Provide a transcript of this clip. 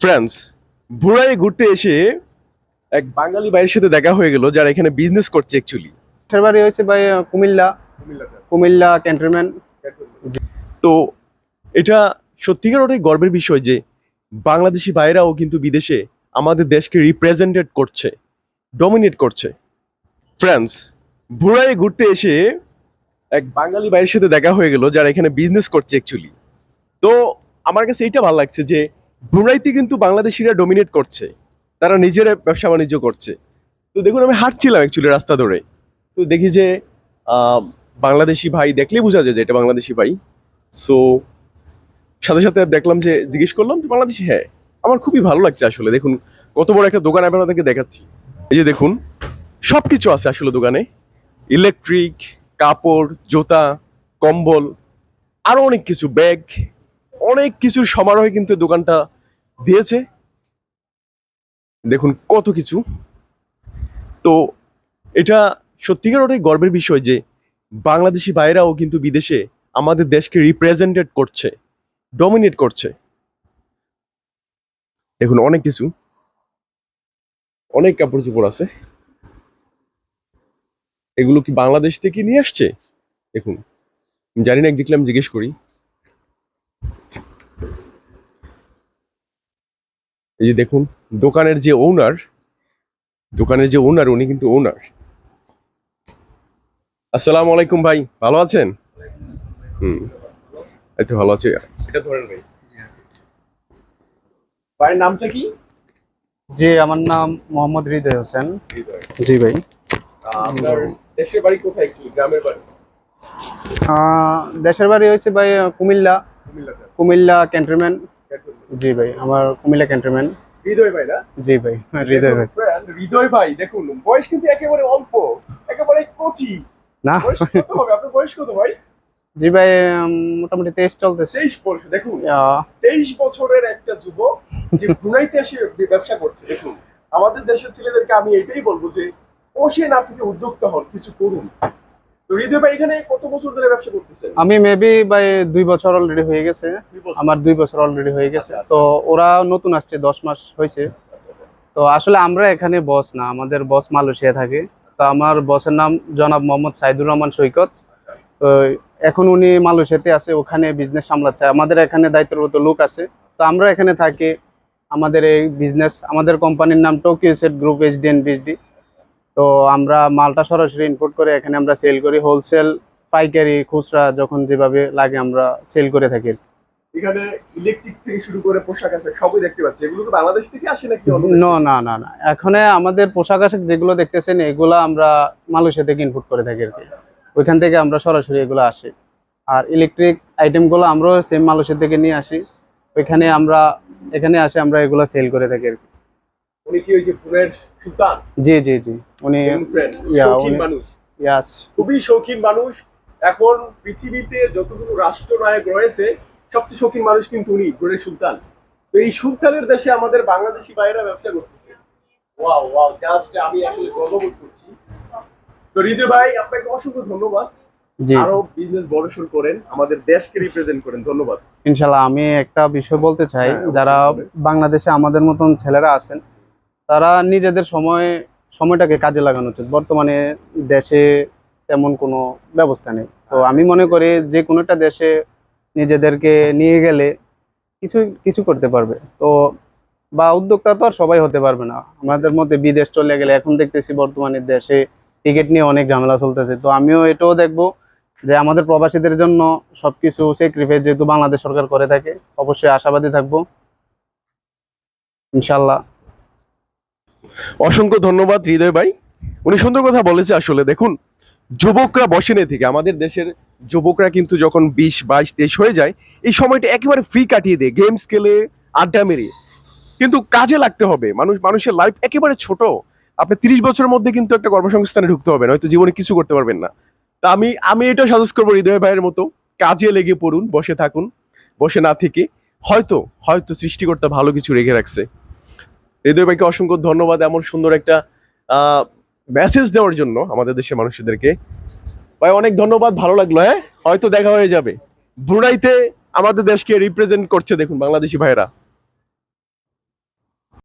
Friends ভুড়ায় ঘুরতে এসে এক বাঙালি ভাইয়ের সাথে দেখা হয়ে গেল যারা এখানে বিজনেস করছে অ্যাকচুয়ালি দেশের বাড়ি হয়েছে ভাই কুমিল্লা। কুমিল্লা ক্যান্টনমেন্ট। তো এটা সত্যিকার ওটাই গর্বের বিষয় যে বাংলাদেশি ভাইরাও কিন্তু বিদেশে আমাদের দেশকে রিপ্রেজেন্টেড করছে ডমিনেট করছে। ফ্রেন্ডস ভুড়ায় ঘুরতে এসে এক বাঙালি ভাইয়ের সাথে দেখা হয়ে গেল যারা এখানে বিজনেস করছে অ্যাকচুয়ালি তো আমার কাছে এইটা ভালো লাগছে যে ভুড়াইতে কিন্তু বাংলাদেশিরা ডমিনেট করছে। তারা নিজেরা ব্যবসা বাণিজ্য করছে। তো দেখুন, আমি হাঁটছিলাম অ্যাকচুয়ালি রাস্তা ধরে। তো দেখি যে বাংলাদেশি ভাই দেখলেই বোঝা যায় যে এটা বাংলাদেশি ভাই। সো সাথে সাথে দেখলাম যে, জিজ্ঞেস করলাম যে বাংলাদেশি? হ্যাঁ। আমার খুবই ভালো লাগছে আসলে। দেখুন, কত বড় একটা দোকান আমি আপনাদেরকে দেখাচ্ছি। এই যে দেখুন সব কিছু আছে আসলে দোকানে। ইলেকট্রিক কাপড়, জুতা, কম্বল, আরও অনেক কিছু, ব্যাগ অনেক কিছুর সমারোহে কিন্তু দোকানটা দিয়েছে। দেখুন কত কিছু। তো এটা সত্যিকার ওটাই গর্বের বিষয় যে বাংলাদেশি ভাইরাও কিন্তু বিদেশে আমাদের দেশকে রিপ্রেজেন্টেড করছে ডমিনেট করছে। দেখুন অনেক কিছু। অনেক কাপড় চোপড় আছে। এগুলো কি বাংলাদেশ থেকে নিয়ে আসছে? দেখুন জানি না আমি জিজ্ঞেস করি। এই যে দেখুন দোকানের যে ওনার দোকানের যে ওনার উনি কিন্তু ওনার আসসালামু আলাইকুম ভাই ভালো আছেন? হুম এই তো ভালো আছি। এটা ধরেন ভাই। ভাইয়ের নামটা কি? জি আমার নাম মোহাম্মদ হৃদয় হোসেন। জি ভাই। আপনার দেশের বাড়ি কোথায় একটু গ্রামের বাড়ি? আহ, দেশের বাড়ি হয়েছে ভাই কুমিল্লা। কুমিল্লা ক্যান্টনমেন্ট। জি ভাই আমার কুমিল্লা ক্যান্টনমেন্ট। হৃদয় ভাই না? জি ভাই হৃদয় ভাই। হৃদয় ভাই দেখুন বয়স কিন্তু একেবারে অল্প একেবারে কচি। না। বয়স কত হবে? আপনার বয়স কত ভাই? জি ভাই উম, মোটামুটি তেইশ চলতেছে। তেইশ বছর দেখুন আহ, তেইশ বছরের একটা যুবক যে ব্রুনাইতে এসে ব্যবসা করছে দেখুন। আমাদের দেশের ছেলেদেরকে আমি এটাই বলব যে বসে না থেকে উদ্যোক্তা হন কিছু করুন। আমি মেবি ভাই দুই বছর অলরেডি হয়ে গেছে। আমার দুই বছর অলরেডি হয়ে গেছে। তো ওরা নতুন আসছে দশ মাস হয়েছে। তো আসলে আমরা এখানে বস না আমাদের বস মালয়েশিয়া থাকে। তো আমার বসের নাম জনাব মোহাম্মদ সাইদুর রহমান সৈকত। তো এখন উনি মালয়েশিয়াতে আছে ওখানে বিজনেস সামলাচ্ছে। আমাদের এখানে দায়িত্বরত লোক আছে। তো আমরা এখানে থাকি। আমাদের এই বিজনেস আমাদের কোম্পানির নাম Tokyo set group HDN BSD তো আমরা মালটা সরাসরি ইম্পোর্ট করে এখানে আমরা সেল করি হোলসেল পাইকারি খুচরা যখন যেভাবে লাগে আমরা সেল করে থাকি। এখানে ইলেকট্রিক থেকে শুরু করে পোশাক আশাক সবই দেখতে পাচ্ছি। এগুলো তো বাংলাদেশ থেকে আসে নাকি না না না না। এখানে আমাদের পোশাক আশাক যেগুলো দেখতেছেন এগুলো আমরা মালয়েশিয়া থেকে ইনপুট করে থাকি আর কি। ওইখান থেকে আমরা সরাসরি এগুলো আসি। আর ইলেকট্রিক আইটেমগুলো আমরাও সেম মালয়েশিয়া থেকে নিয়ে আসি। ওইখানে আমরা এখানে আসে আমরা এগুলো সেল করে থাকি আর কি। উনি কি ওই যে পুরের সুলতান? জি জি জি। উনি শৌখিন মানুষ। ইয়াস খুবই শৌখিন মানুষ। এখন পৃথিবীতে যতগুলো রাষ্ট্রনায়ক রয়েছে সবচেয়ে শৌখিন মানুষ কিন্তু উনি ব্রুনেই সুলতান। তো এই সুলতানের দেশে আমাদের বাংলাদেশি ভাইয়েরা ব্যবসা করতেছে। ওয়াও ওয়াও জাস্ট আমি আসলে গর্ববোধ করছি। তো হৃদয় ভাই আপনাকে অসংখ্য ধন্যবাদ। আরও বিজনেস বড়সড় করেন আমাদের দেশকে রিপ্রেজেন্ট করেন। ধন্যবাদ। ইনশাল্লাহ আমি একটা বিষয় বলতে চাই। হ্যাঁ, যারা বাংলাদেশে আমাদের মতন ছেলেরা আছেন তারা নিজেদের সময়, সময়টাকে কাজে লাগানো উচিত। বর্তমানে দেশে তেমন কোনো ব্যবস্থা নেই। তো আমি মনে করি যে কোনো একটা দেশে নিজেদেরকে নিয়ে গেলে কিছু কিছু করতে পারবে। তো বা উদ্যোক্তা তো আর সবাই হতে পারবে না। আমাদের মধ্যে বিদেশ চলে গেলে এখন দেখতেছি বর্তমানে দেশে টিকিট নিয়ে অনেক ঝামেলা চলতেছে। তো আমিও এটাও দেখব যে আমাদের প্রবাসীদের জন্য সব সবকিছু স্যাক্রিফাইস যেহেতু বাংলাদেশ সরকার করে থাকে, অবশ্যই আশাবাদী থাকব। ইনশাল্লাহ। অসংখ্য ধন্যবাদ, হৃদয় ভাই। উনি সুন্দর কথা বলেছে আসলে। দেখুন, যুবকরা বসে নেই থেকে। আমাদের দেশের যুবকরা কিন্তু যখন বিশ, বাইশ, তেইশ হয়ে যায়, এই সময়টা একেবারে ফ্রি কাটিয়ে দেয় গেমস খেলে আড্ডা মেরে। কিন্তু কাজে লাগতে হবে। মানুষ, মানুষের লাইফ একেবারে ছোট। আপনি তিরিশ বছরের মধ্যে কিন্তু একটা কর্মসংস্থানে ঢুকতে হবে নয়তো জীবনে কিছু করতে পারবেন না। তা আমি আমি এটা সাজেস্ট করব হৃদয় ভাইয়ের মতো, কাজে লেগে পড়ুন, বসে থাকুন, বসে না থেকে। হয়তো হয়তো সৃষ্টিকর্তা ভালো কিছু রেখে রাখছে। হৃদয় ভাইকে অসংখ্য ধন্যবাদ এমন সুন্দর একটা মেসেজ দেওয়ার জন্য আমাদের দেশের মানুষদেরকে। ভাই, অনেক ধন্যবাদ, ভালো লাগল হ্যাঁ? হয়তো দেখা হয়ে যাবে। ব্রুনাইতে আমাদের দেশকে রিপ্রেজেন্ট করছে, দেখুন, বাংলাদেশি ভাইরা